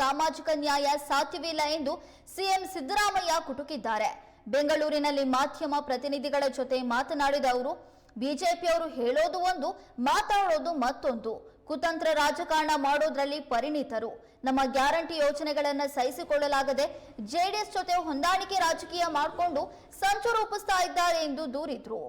ಸಾಮಾಜಿಕ ನ್ಯಾಯ ಸಾಧ್ಯವಿಲ್ಲ ಎಂದು ಸಿಎಂ ಸಿದ್ದರಾಮಯ್ಯ ಕುಟುಕಿದ್ದಾರೆ. ಬೆಂಗಳೂರಿನಲ್ಲಿ ಮಾಧ್ಯಮ ಪ್ರತಿನಿಧಿಗಳ ಜೊತೆ ಮಾತನಾಡಿದ ಅವರು, ಬಿಜೆಪಿಯವರು ಹೇಳೋದು ಒಂದು, ಮಾತಾಡೋದು ಮತ್ತೊಂದು. ಕುತಂತ್ರ ರಾಜಕಾರಣ ಮಾಡೋದ್ರಲ್ಲಿ ಪರಿಣಿತರು. ನಮ್ಮ ಗ್ಯಾರಂಟಿ ಯೋಜನೆಗಳನ್ನು ಸಹಿಸಿಕೊಳ್ಳಲಾಗದೆ ಜೆಡಿಎಸ್ ಜೊತೆ ಹೊಂದಾಣಿಕೆ ರಾಜಕೀಯ ಮಾಡಿಕೊಂಡು ಸಂಚು ರೂಪಿಸ್ತಾ ಇದ್ದಾರೆ ಎಂದು ದೂರಿದ್ರು.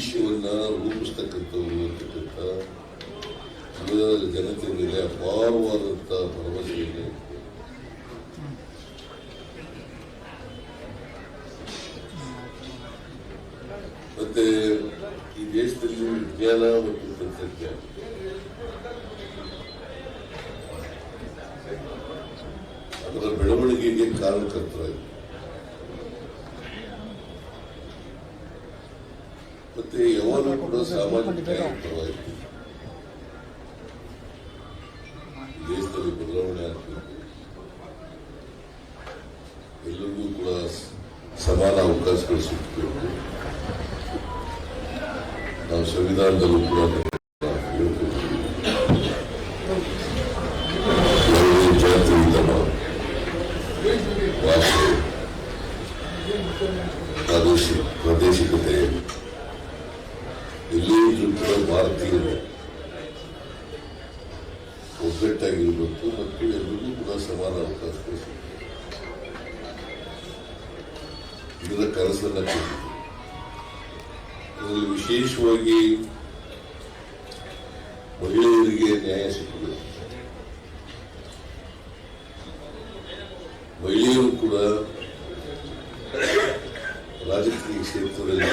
ಭವಿಷ್ಯವನ್ನ ರೂಪಿಸ್ತಕ್ಕಂಥವ್ರು ಜನತೆ ಮೇಲೆ ಅಪಾರವಾದಂಥ ಇದೆ. ಮತ್ತೆ ಈ ದೇಶದಲ್ಲಿ ವಿಜ್ಞಾನ ಮತ್ತು ತಂತ್ರಜ್ಞಾನ. ಅದರ ಬೆಳವಣಿಗೆಗೆ ಕಾರಣಕರ್ತರಾಗಿ ಮತ್ತೆ ಯಾವಾಗಲೂ ಕೂಡ ಸಾಮಾಜಿಕ ನ್ಯಾಯ ಪರವಾಗಿ ಈ ದೇಶದಲ್ಲಿ ಬದಲಾವಣೆ ಆಗಬೇಕು. ಎಲ್ಲರಿಗೂ ಕೂಡ ಸಮಾನ ಅವಕಾಶಗಳು ಸಿಗಬೇಕು ನಾವು ಸಂವಿಧಾನದಲ್ಲೂ ಕೂಡ ಎಲ್ಲರಿಗೂ ವಿವಿಧ ಕನಸನ್ನ ಕೊಟ್ಟಿದೆ ವಿಶೇಷವಾಗಿ ಮಹಿಳೆಯರಿಗೆ ನ್ಯಾಯ ಸಿಗಬೇಕು ಮಹಿಳೆಯರು ಕೂಡ ರಾಜಕೀಯ ಕ್ಷೇತ್ರದಲ್ಲಿ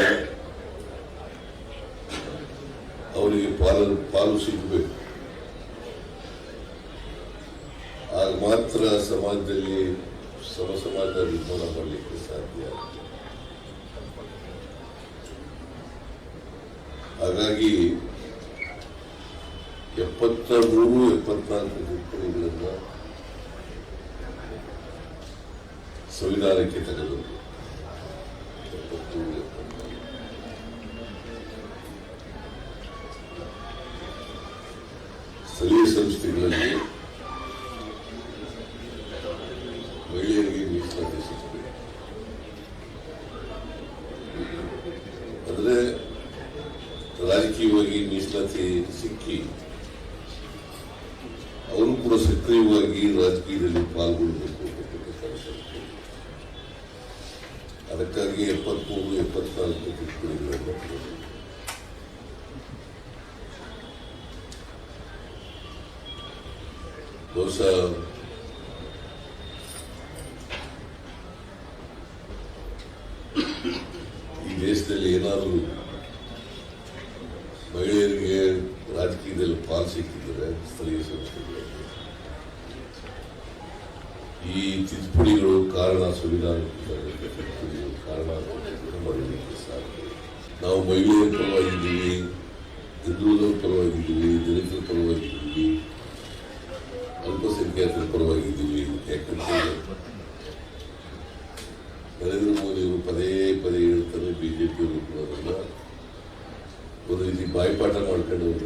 ಅವರಿಗೆ ಪಾಲು ಪಾಲು ಸಿಗಬೇಕು. ಆಗ ಮಾತ್ರ ಸಮಾಜದಲ್ಲಿ ಸಮ ಸಮಾಜ ನಿರ್ಮಾಣ ಮಾಡಲಿಕ್ಕೆ ಸಾಧ್ಯ. ಹಾಗಾಗಿ ಎಪ್ಪತ್ತ ಮೂರು ಎಪ್ಪತ್ನಾಲ್ಕು ತಿದ್ದುಪಡಿಗಳನ್ನು ಸಂವಿಧಾನಕ್ಕೆ ತೆಗೆದು ಕೂಡ ಸಕ್ರಿಯವಾಗಿ ರಾಜಕೀಯದಲ್ಲಿ ಪಾಲ್ಗೊಳ್ಳಬೇಕು. ಅದಕ್ಕಾಗಿ ಎಪ್ಪತ್ಮೂರು ಎಪ್ಪತ್ನಾಲ್ಕು ತಂದರು. ಬಹುಶಃ ಈ ದೇಶದಲ್ಲಿ ಏನಾದರೂ ಮಹಿಳೆಯರಿಗೆ ರಾಜಕೀಯದಲ್ಲಿ ಸಿಕ್ಕಿದ್ದಾರೆ ಸ್ಥಳೀಯ ಸಂಸ್ಥೆಗಳಲ್ಲಿ ಈ ತಿದ್ದುಪಡಿಗಳು ಕಾರಣ ತಿದ್ದುಪಡಿಗಳು ಕಾರಣ ಮಾಡಲಿಕ್ಕೆ ಸಾಧ್ಯ ನಾವು ಮಹಿಳೆಯರ ಪರವಾಗಿದ್ದೀವಿ ಹಿಂದುಳಿದರ ಪರವಾಗಿದ್ದೀವಿ ದಲಿತರ ಪರವಾಗಿದ್ದೀವಿ ಅಲ್ಪಸಂಖ್ಯಾತರ ಪರವಾಗಿದ್ದೀವಿ ಯಾಕಂದರೆ ನರೇಂದ್ರ ಮೋದಿ ಅವರು ಪದೇ ಪದೇ ಹೇಳ್ತಾರೆ ಬಿಜೆಪಿಯವರು ಕೂಡ ಒಂದು ರೀತಿ ಬಾಯ್ಪಾಠ ಮಾಡ್ಕೊಂಡು ಒಂದು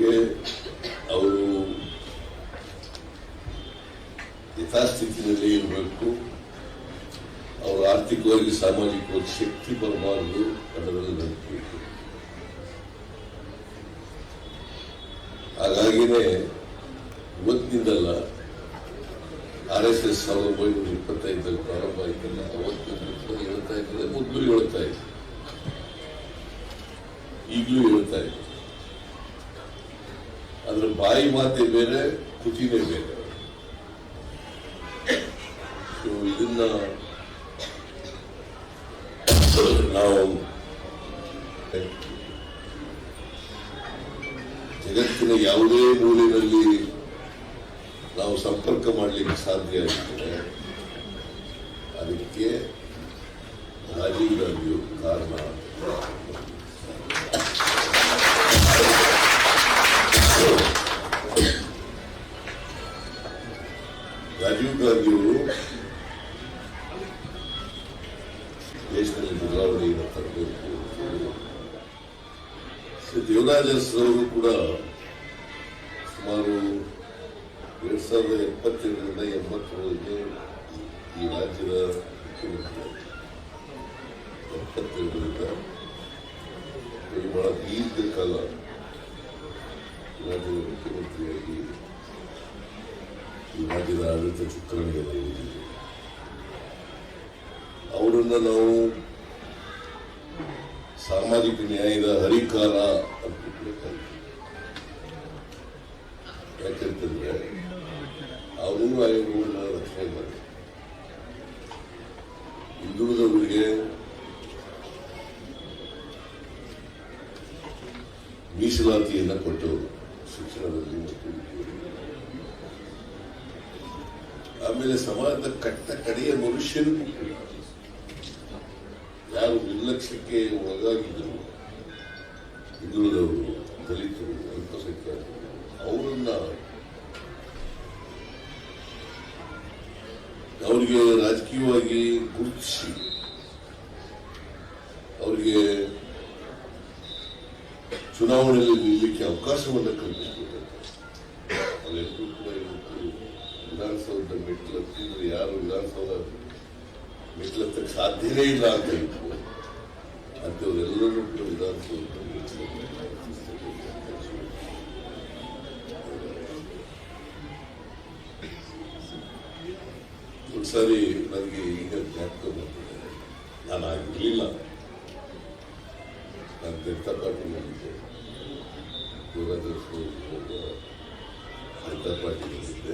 ಬಡವರಿಗೆ ಅವರು ಯಥಾಸ್ಥಿತಿನಲ್ಲಿ ಇರಬೇಕು ಅವರು ಆರ್ಥಿಕವಾಗಿ ಸಾಮಾಜಿಕವಾಗಿ ಶಕ್ತಿ ಬರಬಾರದು ಅದರಲ್ಲಿ ಇತ್ತು. ಹಾಗಾಗಿನೇ ಇವತ್ತಿನಿಂದಲ್ಲ ಆರ್ ಎಸ್ ಎಸ್ ಸಾವಿರದ ಒಂಬೈನೂರ ಇಪ್ಪತ್ತೈದರಲ್ಲಿ ಪ್ರಾರಂಭ ಆಯ್ತಲ್ಲ, ಅವತ್ತು ಹೇಳ್ತಾ ಇದ್ದಾರೆ, ಮೊದಲು ಹೇಳ್ತಾ ಇದ್ರು ಈಗಲೂ ಹೇಳ್ತಾ ಇದೆ ಬಾಯಿ ಮಾತೆ ಬೇರೆ ಕೃತಿನೇ ಬೇರೆ ಸೊ ಇದನ್ನ ನಾವು ಜಗತ್ತಿನ ಯಾವುದೇ ಮೂಲಿನಲ್ಲಿ ನಾವು ಸಂಪರ್ಕ ಮಾಡಲಿಕ್ಕೆ ಸಾಧ್ಯ ಆಗ್ತದೆ ಅದಕ್ಕೆ ರಾಜೀವ್ ಗಾಂಧಿಯು ಕಾರಣ ದೇಶದಲ್ಲಿ ಬದಲಾವಣೆಯನ್ನು ತರಬೇಕು ಶ್ರೀ ದೇವರಾಜಸ್ ಅವರು ಕೂಡ ಸುಮಾರು ಎರಡ್ ಸಾವಿರದ ಎಪ್ಪತ್ತೆರಡರಿಂದ ಎಂಬತ್ತರವರೆಗೆ ಈ ರಾಜ್ಯದ ಮುಖ್ಯಮಂತ್ರಿ ಎಪ್ಪತ್ತೆರಡರಿಂದ ಬಹಳ ದೀರ್ಘಕಾಲ ರಾಜ್ಯದ ಮುಖ್ಯಮಂತ್ರಿಯಾಗಿ ಈ ರಾಜ್ಯದ ಆಡಳಿತ ಚುಕ್ಕಾಣಿಯನ್ನು ಅವರನ್ನ ನಾವು ಸಾಮಾಜಿಕ ನ್ಯಾಯದ ಹರಿಕಾರ ಅಂತ. ಯಾಕಂತಂದ್ರೆ ಅವರು ಆಯೋಗಗಳನ್ನ ರಕ್ಷಣೆ ಮಾಡಿ ಹಿಂದುಳಿದವರಿಗೆ ಮೀಸಲಾತಿಯನ್ನ ಕೊಟ್ಟವರು ಶಿಕ್ಷಣದಲ್ಲಿ. ಆಮೇಲೆ ಸಮಾಜದ ಕಟ್ಟ ಕಡೆಯ ಮನುಷ್ಯರಿಗೂ ಯಾರು ನಿರ್ಲಕ್ಷ್ಯಕ್ಕೆ ಒಳಗಾಗಿದ್ದರು. ಹಿಂದುಳಿದವರು, ದಲಿತರು, ಅಲ್ಪಸಂಖ್ಯಾತರು, ಅವರನ್ನ ಅವರಿಗೆ ರಾಜಕೀಯವಾಗಿ ಗುರುತಿಸಿ, ಅವರಿಗೆ ಚುನಾವಣೆಯಲ್ಲಿ ನಿಲ್ಲಕ್ಕೆ ಅವಕಾಶವನ್ನು ಕಲ್ಪಿಸಿಕೊಟ್ಟರು ಅವೆಲ್ಲರೂ ಕೂಡ ಇವತ್ತು ವಿಧಾನಸೌಧ ಮೆಟ್ಟಿಲು ಹತ್ತಿದ್ರೆ ಯಾರು ವಿಧಾನಸೌಧ ಮೆಟ್ಲ ಹತ್ರ ಸಾಧ್ಯನೇ ಇಲ್ಲ ಅಂತ ಇತ್ತು ಅಂಥವರೆಲ್ಲರೂ ಕೂಡ ವಿಧಾನಸೌಧ ಒಂದ್ಸಾರಿ ನನಗೆ ಈಗ ಜ್ಞಾಪಕ ಬರ್ತದೆ ನಾನು ಆಗಿರಲಿಲ್ಲ ನಾನು ಜನತಾ ಪಾರ್ಟಿನಲ್ಲಿದ್ದೆ ದೂರದರ್ಶನ ಜನತಾ ಪಾರ್ಟಿನಲ್ಲಿದ್ದೆ